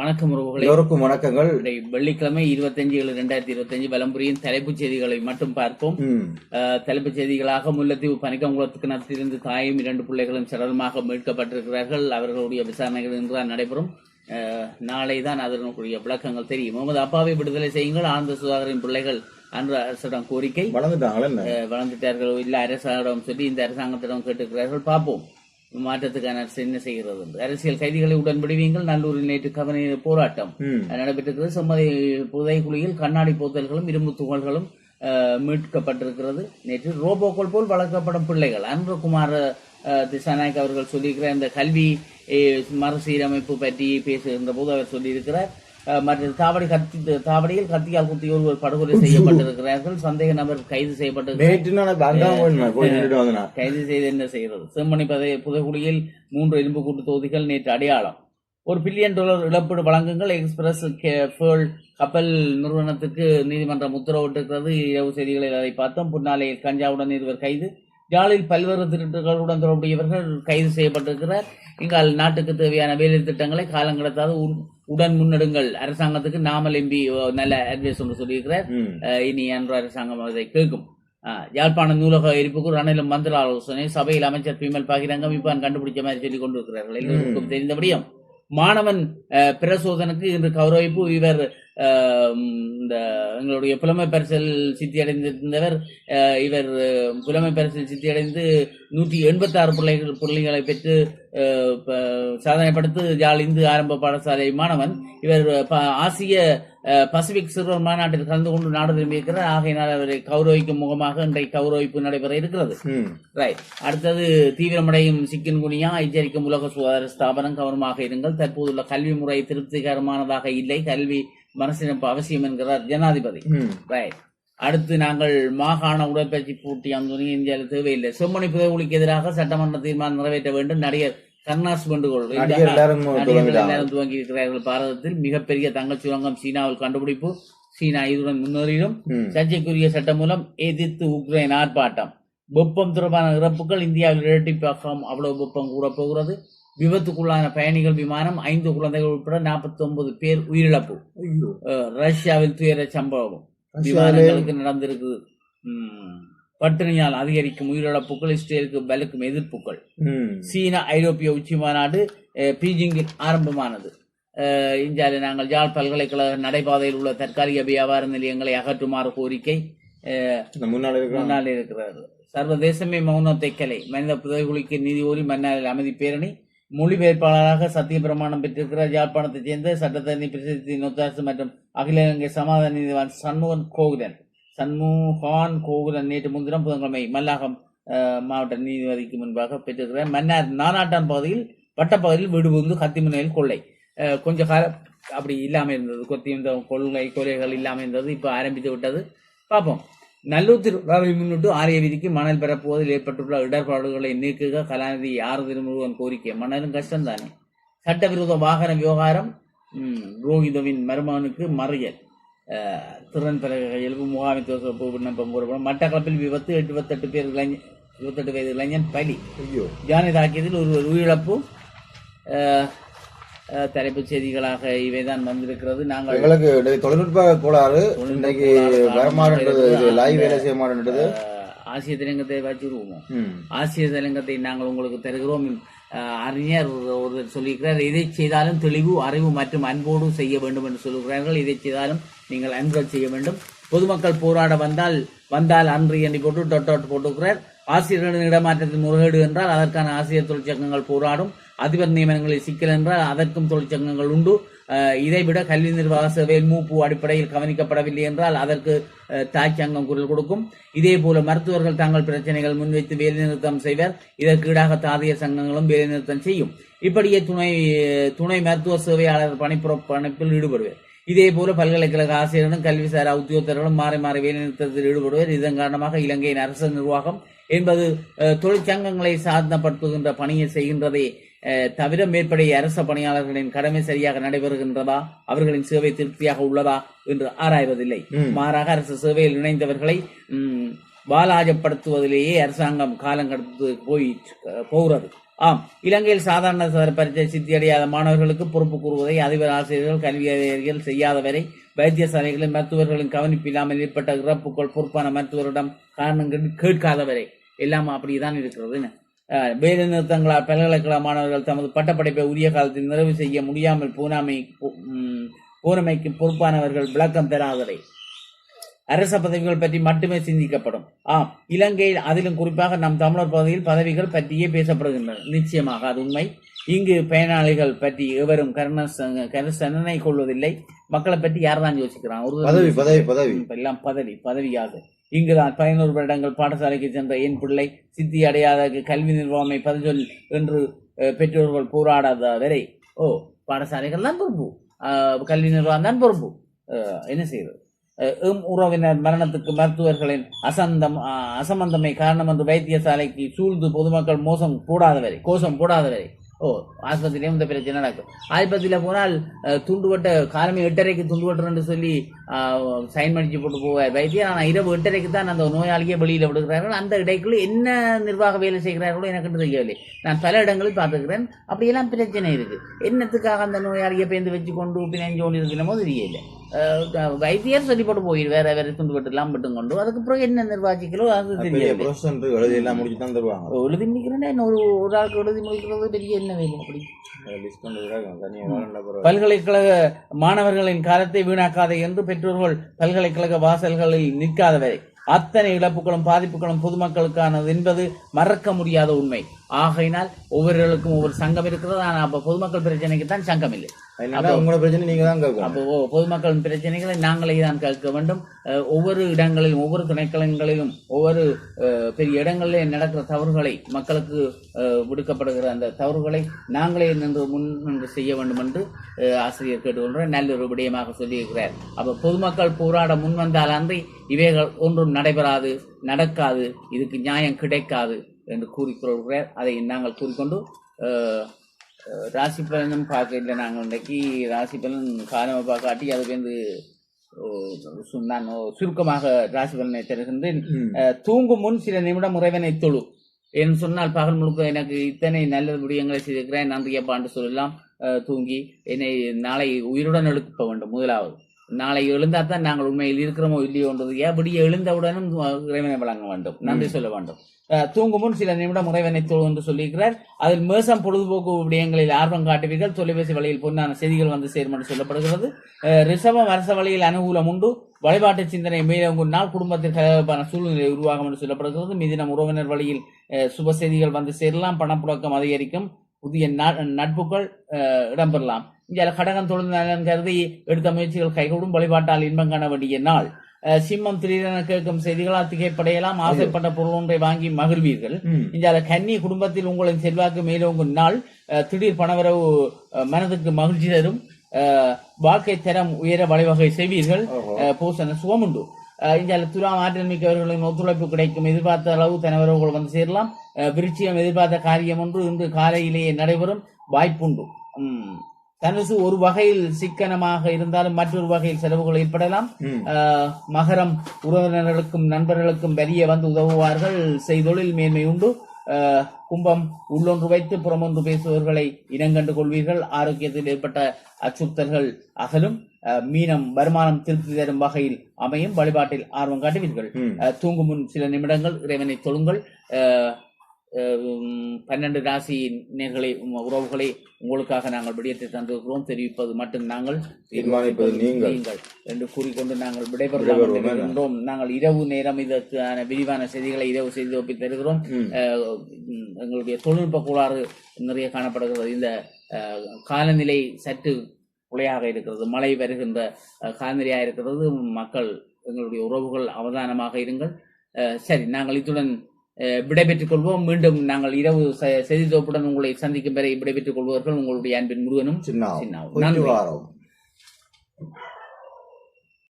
வணக்கம் உறவுகளே. எல்லோருக்கும் வணக்கங்கள். வெள்ளிக்கிழமை இருபத்தஞ்சு ஏழு ரெண்டாயிரத்தி இருபத்தஞ்சு விளம்பரியின் தலைப்புச் செய்திகளை மட்டும் பார்ப்போம். தலைப்புச் செய்திகளாக முல்லைத்தீவு பனிக்கங்குளத்துக்கு நடத்தியிருந்து தாயும் இரண்டு பிள்ளைகளும் சடலமாக மீட்கப்பட்டிருக்கிறார்கள். அவர்களுடைய விசாரணைகள் இன்றுதான் நடைபெறும். நாளை தான் அதனுடைய விளக்கங்கள் தெரியும். முகமது அப்பாவை விடுதலை செய்யுங்கள். ஆனந்த சுதாகரின் பிள்ளைகள் அன்று அரசிடம் கோரிக்கை. வளர்ந்துட்டார்களோ இல்ல அரசாங்கம் சொல்லி இந்த அரசாங்கத்திடம் கேட்டுக்கிறார்கள் பார்ப்போம். மாற்றத்துக்கான அரசு என்ன செய்கிறது என்று. அரசியல் கைதிகளை உடன் விடுவீங்கள் நல்லூரில் நேற்று கவன போராட்டம். நடைபெற்றிருக்கிறது. செம்மதி புதைக்குழியில் கண்ணாடி போத்தல்களும் இரும்பு துகள்களும் மீட்கப்பட்டிருக்கிறது. நேற்று ரோபோக்கள் போல் வளர்க்கப்படும் பிள்ளைகள். அன்பகுமார் அஹ், திசாநாயக் அவர்கள் சொல்லியிருக்கிற இந்த கல்வி மறுசீரமைப்பு பற்றி பேசுகின்ற போது அவர் சொல்லியிருக்கிறார். மற்ற தாவடி கத்தி தாவடியில் கத்தியால் குத்தி ஒருவர் படுகொலை செய்யப்பட்டிருக்கிறார்கள். சந்தேக நபர் கைது செய்யப்பட்டிருக்கிறார். கைது செய்து என்ன செய்கிறது? செம்மணி பதை புதைக்குழியில் மூன்று எலும்பு கூட்டு தொகுதிகள் நேற்று அடையாளம். ஒரு பில்லியன் டாலர் இழப்பீடு வழங்குங்கள். எக்ஸ்பிரஸ் ஃபேல் கப்பல் நிறுவனத்துக்கு நீதிமன்றம் உத்தரவிட்டிருக்கிறது. இரவு செய்திகளில் அதை பார்த்தோம். புன்னாலையில் கஞ்சாவுடன் இருவர் கைது. யாழில் பல்வேறு திருட்டுகளுடன் தொடர்புடையவர்கள் கைது செய்யப்பட்டிருக்கிறார். இங்கால் நாட்டுக்கு தேவையான வேலை திட்டங்களை காலம் கடத்தாது உன்- உடன் முன்னெடுங்கள். அரசாங்கத்துக்கு நாமல் எம்பி நல்ல அட்வைஸ் ஒன்று சொல்லியிருக்கிறார். இனி அன்று அரசாங்கம் அதை கேட்கும். யாழ்ப்பாண நூலக எரிப்புக்கு ரணிலும் மந்திர ஆலோசனை சபையில் அமைச்சர் பிமல் பாகிரங்கம் இப்பான் கண்டுபிடிச்ச மாதிரி சொல்லிக் கொண்டிருக்கிறார்கள். எல்லோருக்கும் தெரிந்தபடியும் மாணவன் பிரசோதனுக்கு இன்று கௌரவிப்பு இவர் இந்த எங்களுடைய புலமை பரிசல் சித்தியடைந்திருந்தவர் அஹ், இவர் புலமை பரிசல் சித்தியடைந்து நூற்றி எண்பத்தாறு பிள்ளைகள் பிள்ளைகளை பெற்று அஹ், ப- சாதனை படுத்து யாழ் இந்து ஆரம்ப பாடசாலை மாணவன். இவர் ஆசிய பசிபிக் சிறுவர் மாநாட்டில் கலந்து கொண்டு நாடு திரும்பியிருக்கிறார் ஆகையினால் அவரை கௌரவிக்கும் முகமாக இன்றைக்கு கௌரவிப்பு நடைபெற இருக்கிறது. ரைட் அடுத்தது தீவிரமடையும் சிக்கன் குனியா எச்சரிக்கும் உலக சுகாதார ஸ்தாபனம் கவனமாக இருங்கள். தற்போதுள்ள கல்வி முறை திருப்திகரமானதாக இல்லை. கல்வி மனசிறப்பு அவசியம் என்கிறார் ஜனாதிபதி. ரைட் அடுத்து நாங்கள் மாகாண உடற்பயிற்சி போட்டி அந்த இந்தியாவில் தேவையில்லை. செம்மணி புதைகுலிக்கு எதிராக சட்டமன்ற தீர்மானம் நிறைவேற்ற வேண்டும். நடிகர் கர்ணாஸ் வேண்டுகோள். எல்லாரும் துவங்கி இருக்கிறார்கள் பாரதத்தில் மிகப்பெரிய தங்கச் சுரங்கம் சீனாவில் கண்டுபிடிப்பு. சீனா இதுடன் முன்னேறியும் ம். சர்ச்சைக்குரிய சட்டம் மூலம் எதிர்த்து உக்ரைன் ஆர்ப்பாட்டம். வெப்பம் தொடர்பான இறப்புகள் இந்தியாவில் இரட்டிப்பாக்கம் அவ்வளவு வெப்பம் கூட போகிறது விபத்துக்குள்ளான பயணிகள் விமானம் ஐந்து குழந்தைகள் உட்பட நாற்பத்தி ஒன்பது பேர் உயிரிழப்பு. ரஷ்யாவில் துயர சம்பவம். விமானங்களுக்கு நடந்திருக்கு ம். பட்டினியால் அதிகரிக்கும் உயிரிழப்புகள் இஸ்ரேலுக்கு பலுக்கும் எதிர்ப்புகள். சீனா ஐரோப்பிய உச்சி மாநாடு பீஜிங்கில் ஆரம்பமானது. இந்தியாவில் நாங்கள் யாழ் பல்கலைக்கழக நடைபாதையில் உள்ள தற்காலிக வியாபார நிலையங்களை அகற்றுமாறு கோரிக்கை முன்னால் இருக்கிறார்கள். சர்வதேசமே மௌனத்தை கலை. மனித புதைகுலிக்கு நீதி கோரி மன்னாரில் அமைதி பேரணி மொழிபெயர்ப்பாளராக சத்திய பிரமாணம் பெற்றிருக்கிறார். யாழ்ப்பாணத்தைச் சேர்ந்த சட்டத்தரணி பிரசித்தி நொத்தாசு மற்றும் அகில இலங்கை சமாதான நீதிவான் சண்முகன் கோகுலன். சண்முகான் கோகுலன் நேற்று முன்தினம் புதன்கிழமை மல்லாகம் மாவட்ட நீதிபதிக்கு முன்பாக பெற்றிருக்கிறார். மன்னார் நானாட்டான் பகுதியில் வட்டப்பகுதியில் விடுபுந்து கத்திமுனையில் கொள்ளை. கொஞ்ச காலம் அப்படி இல்லாமல் இருந்தது. கொத்தி கொள்கை கொலைகள் இல்லாமல் இருந்தது. இப்போ ஆரம்பித்து விட்டது. பார்ப்போம். நல்லூர் திருவிழாவை முன்னிட்டு ஆரிய வீதிக்கு மணல் பெறப்போவதில் ஏற்பட்டுள்ள இடர்பாடுகளை நீக்குக கலாநிதி ஆறு திருமுருகன் கோரிக்கை. மணலும் கஷ்டம் தானே சட்டவிரோத வாகன விவகாரம் ம், ரோஹிதவின் மருமகனுக்கு மறியல். திறன் பிறகு இயல்பு முகாமைத்துவ விண்ணப்பம் கூறப்படும் மட்டக்களப்பில் விபத்து எழுபத்தெட்டு பேர் இளைஞர் இருபத்தெட்டு வயது இளைஞன் பலி. ஐயோ. ஜானி தாக்கியதில் ஒருவர் உயிரிழப்பு. தலைப்புச் செய்திகளாக இவைதான் வந்திருக்கிறது. நாங்கள் எங்களுக்கு தொழில்நுட்ப கோளாறு இன்னைக்கு காரணமாக லைவ் வேலை செய்ய மாட்டேன்றது ஆசிய திலங்கத்தை வச்சிருவோம் ஆசிய திலங்கத்தை நாங்கள் உங்களுக்கு தருகிறோம். அறிஞர் ஒருவர் சொல்லியிருக்கிறார் எதை செய்தாலும் தெளிவு அறிவு மற்றும் அன்போடு செய்ய வேண்டும் என்று சொல்லுகிறார்கள். எதை செய்தாலும் நீங்கள் அன்புடன் செய்ய வேண்டும். பொதுமக்கள் போராட வந்தால் வந்தால் அன்று எண்ணி போட்டு டொட் டொட் போட்டுக்கிறார். ஆசிரியர்களின் இடமாற்றத்தில் முறைகேடு என்றால் அதற்கான ஆசிரியர் தொழிற்சங்கங்கள் போராடும். அதிபர் நியமனங்களில் சிக்கல் என்றால் அதற்கும் தொழிற்சங்கங்கள் உண்டு. இதைவிட கல்வி நிர்வாக சேவையில் மூப்பு அடிப்படையில் கவனிக்கப்படவில்லை என்றால் அதற்கு தாய்ச்சங்கம் குரல் கொடுக்கும். இதே போல மருத்துவர்கள் தங்கள் பிரச்சனைகள் முன்வைத்து வேலைநிறுத்தம் செய்வர். இதற்கு ஈடாக தாதியர் சங்கங்களும் வேலைநிறுத்தம் செய்யும். இப்படியே துணை துணை மருத்துவ சேவையாளர் பணிப்புற பணிப்பில் ஈடுபடுவர். இதே போல பல்கலைக்கழக ஆசிரியர்களும் கல்விசாரா உத்தியோகத்தர்களும் மாறி மாறி வேலைநிறுத்தத்தில் ஈடுபடுவர். இதன் காரணமாக இலங்கையின் அரசு நிர்வாகம் என்பது தொழிற்சங்கங்களை சாதனப்படுத்துகின்ற பணியை செய்கின்றதே. தவிர மேற்படைய அரச பணியாளர்களின் கடமை சரியாக நடைபெறுகின்றதா? அவர்களின் சேவை திருப்தியாக உள்ளதா? என்று ஆராய்வதில்லை. மாறாக அரசு சேவையில் இணைந்தவர்களை ம், வாலாஜப்படுத்துவதிலேயே அரசாங்கம் காலம் கடத்து போய் போகிறது. ஆம். இலங்கையில் சாதாரண சதர பரீட்சை சித்தியடையாத மாணவர்களுக்கு பொறுப்பு கூறுவதை அதிபர் ஆசிரியர்கள் கல்வி அதிகாரிகள் செய்யாதவரை வைத்தியசாலைகளில் மருத்துவர்களின் கவனிப்பு இல்லாமல் ஏற்பட்ட இறப்புகள் பொறுப்பான மருத்துவரிடம் காரணங்கள் கேட்காதவரை. எல்லாம் அப்படிதான் இருக்கிறது வேலை நிறுத்தங்களால் பல்கலைக்கழக மாணவர்கள் தமது பட்டப்படிப்பை உரிய காலத்தில் நிறைவு செய்ய முடியாமல் போனாமை போனமைக்கு பொறுப்பானவர்கள் விளக்கம் பெறாதவை. அரச பதவிகள் பற்றி மட்டுமே சிந்திக்கப்படும். ஆம் இலங்கையில் அதிலும் குறிப்பாக நம் தமிழர் பகுதியில் பதவிகள் பற்றியே பேசப்படுகின்றன. நிச்சயமாக அது உண்மை. இங்கு பயனாளிகள் பற்றி எவரும் கருண கருசனனை கொள்வதில்லை மக்களை பற்றி யார்தான் யோசிக்கிறான்? ஒரு பதவி பதவி பதவி. எல்லாம் பதவி பதவியாக இங்குதான் பதினோரு வருடங்கள் பாடசாலைக்கு சென்ற என் பிள்ளை சித்தி அடையாத கல்வி நிர்வாகமை பதஞ்சொல் என்று பெற்றோர்கள் போராடாத வரை ஓ பாடசாலைகள் தான் பொறுப்பு. கல்வி நிர்வாகம் தான் பொறுப்பு. என்ன செய்வது? எம் உறவினர் மரணத்துக்கு மருத்துவர்களின் அசந்தம் அஹ், அசம்பந்தமை காரணம் என்று வைத்தியசாலைக்கு சூழ்ந்து பொதுமக்கள் மோசம் போடாதவரை கோஷம் போடாதவரை ஓ ஆஸ்பத்திரியிலும் இந்த பிரச்சனை நடக்கும். ஆஸ்பத்திரியில் போனால் அஹ், துண்டுவட்ட காலமே எட்டரைக்கு துண்டுவட்டுறேன்னு சொல்லி சைன் பண்ணிச்சு போட்டு போவார். வைத்தியர் ஆனால் இரவு எட்டரைக்கு தான் அந்த நோயாளியை வெளியில் விடுகிறார்கள். அந்த இடைக்குள்ள என்ன நிர்வாக வேலை செய்கிறார்களோ எனக்கு தெரியவில்லை. நான் பல இடங்களில் பார்த்துக்கிறேன் அப்படியெல்லாம் பிரச்சனை இருக்கு. என்னத்துக்காக அந்த நோயாளியை பேந்து வச்சு கொண்டு பிணைஞ்சோண்டு இருக்கிறமோ தெரியலை வைத்தியர் சொல்லி போட்டு போயிரு. வேற வேற துண்டு விட்டு எல்லாம் விட்டு கொண்டு அதுக்கப்புறம் என்ன நிர்வாகிக்கிறோ அது ப்ரொஃபஷன் எழுதி எல்லாம் முடிச்சு தான் தருவாங்க. எழுதி முடிக்கிறேன்னா இன்னொரு ஒரு ஆளுக்கு எழுதி முடிக்கிறது பெரிய என்ன வேலை அப்படி? பல்கலைக்கழக மாணவர்களின் காலத்தை வீணாக்காத என்று பெற்றோர்கள் பல்கலைக்கழக வாசல்களில் நிற்காதவரை. அத்தனை இழப்புகளும் பாதிப்புகளும் பொதுமக்களுக்கானது என்பது மறக்க முடியாத உண்மை. ஆகையினால் ஒவ்வொருவருக்கும் ஒவ்வொரு சங்கம் இருக்கிறது. ஆனால் அப்ப பொதுமக்கள் பிரச்சனைக்கு தான் சங்கம் இல்லை உங்களோட பிரச்சனை நீங்க தான் கேட்கணும். அப்போ பொதுமக்களின் பிரச்சனைகளை நாங்களே தான் கேட்க வேண்டும். ஒவ்வொரு இடங்களிலும் ஒவ்வொரு துணைக்களங்களிலும் ஒவ்வொரு பெரிய இடங்களிலே நடக்கிற தவறுகளை மக்களுக்கு விடுக்கப்படுகிற அந்த தவறுகளை நாங்களே நின்று முன் நின்று செய்ய வேண்டும் என்று ஆசிரியர் கேட்டுக்கொள்கிறார் நல்ல ஒரு விடயமாக சொல்லியிருக்கிறார். அப்ப பொதுமக்கள் போராட முன் வந்தால் அன்றி இவைகள் ஒன்றும் நடைபெறாது நடக்காது. இதுக்கு நியாயம் கிடைக்காது. என்று கூறிக்கொள்கிறார் அதை நாங்கள் கூறிக்கொண்டு ராசி பலனும் பார்க்க இல்லை நாங்கள் இன்றைக்கு ராசி பலன் காலமாக பார்க்காட்டி அது வந்து நான் சுருக்கமாக ராசி பலனை தருகின்றேன். தூங்கும் முன் சில நிமிடம் உறைவனை தொழு. என்று சொன்னால் பகல் முழுக்க எனக்கு இத்தனை நல்ல விடயங்களை செய்திருக்கிறேன். நன்றியப்பா என்று சொல்லலாம். தூங்கி என்னை நாளை உயிருடன் எழுப்ப வேண்டும். முதலாவது. நாளை எழுந்தால் தான் நாங்கள் உண்மையில் இருக்கிறோமோ இல்லையோன்றது எப்படி எழுந்தவுடனும் இறைவனை வழங்க வேண்டும். நன்றி சொல்ல வேண்டும். தூங்கும் முன் சில நிமிடம் உறைவனை தொழு என்று சொல்லியிருக்கிறார். அதில் மேசம் பொழுதுபோக்கு விடயங்களில் ஆர்வம் காட்டுவீர்கள். தொலைபேசி வழியில் பொன்னான செய்திகள் வந்து சேரும் என்று சொல்லப்படுகிறது. ரிஷபம் அரச வழியில் அனுகூலம் உண்டு. வழிபாட்டு சிந்தனை மேலோங்குனால் குடும்பத்தில் கலகலப்பான சூழ்நிலை உருவாகும் என்று சொல்லப்படுகிறது. மிதினம் உறவினர் வழியில் சுப செய்திகள் வந்து சேரலாம். பணப்புழக்கம் அதிகரிக்கும். புதிய நட்புகள் இடம்பெறலாம். இங்கே கடகம் தொழில் நலன் கருதி எடுத்த முயற்சிகள் கைகூடும் வழிபாட்டால் இன்பம் காண வேண்டிய நாள். சிம்மம் திடீரென கேட்கும் செய்திகளால் திகைப்படையலாம். ஆசைப்பட்ட பொருள் ஒன்றை வாங்கி மகிழ்வீர்கள். இந்த கன்னி குடும்பத்தில் உங்களின் செல்வாக்கு மேலோங்கும் நாள் திடீர் பணவரவு மனதுக்கு மகிழ்ச்சி தரும். வாழ்க்கை தரம் உயர வழிவகை செய்வீர்கள். பூசண சுவமுண்டு. அஹ், இந்த துலாம் ஆற்றல் மிக்கவர்களின் ஒத்துழைப்பு கிடைக்கும். எதிர்பார்த்த அளவு தனவரவுகள் வந்து சேரலாம். அஹ், விருட்சியம் எதிர்பார்த்த காரியம் ஒன்று இன்று காலையிலேயே நடைபெறும் வாய்ப்புண்டு. தனுசு ஒரு வகையில் சிக்கனமாக இருந்தாலும் மற்றொரு வகையில் செலவுகள் ஏற்படலாம். மகரம் உறவினர்களுக்கும் நண்பர்களுக்கும் வெளியே வந்து உதவுவார்கள். செய்தொழில் மேன்மை உண்டு. கும்பம் உள்ளொன்று வைத்து புறமொன்று பேசுபவர்களை இனங்கண்டு கொள்வீர்கள். ஆரோக்கியத்தில் ஏற்பட்ட அச்சுறுத்தல்கள் அகலும். மீனம் வருமானம் திருப்தி தரும் வகையில் அமையும். வழிபாட்டில் ஆர்வம் காட்டுவீர்கள். தூங்கும் முன் சில நிமிடங்கள் இறைவனை தொழுங்கள். பன்னெண்டு ராசி நேர்களை உறவுகளை உங்களுக்காக நாங்கள் விடயத்தை தந்திருக்கிறோம். தெரிவிப்பது மட்டும் நாங்கள் தீர்மானிப்பது நீங்கள். என்று கூறிக்கொண்டு நாங்கள் நினைக்கின்றோம். நாங்கள் இரவு நேரம் இதற்கான விரிவான செய்திகளை இரவு செய்தி ஒப்பி தருகிறோம். எங்களுடைய தொழில்நுட்ப கோளாறு நிறைய காணப்படுகிறது. இந்த காலநிலை சற்று குறையாக இருக்கிறது. மழை வருகின்ற காலநிலையாக இருக்கிறது. மக்கள் எங்களுடைய உறவுகள் அவதானமாக இருங்கள். சரி நாங்கள் இத்துடன் விடைபெற்றுக் கொள்வோம் மீண்டும் நாங்கள் இரவு செய்தி தொகுப்புடன் உங்களை சந்திக்கும் வரை விடைபெற்றுக் கொள்வர்கள் உங்களுடைய அன்பின் முருகனும் சின்ன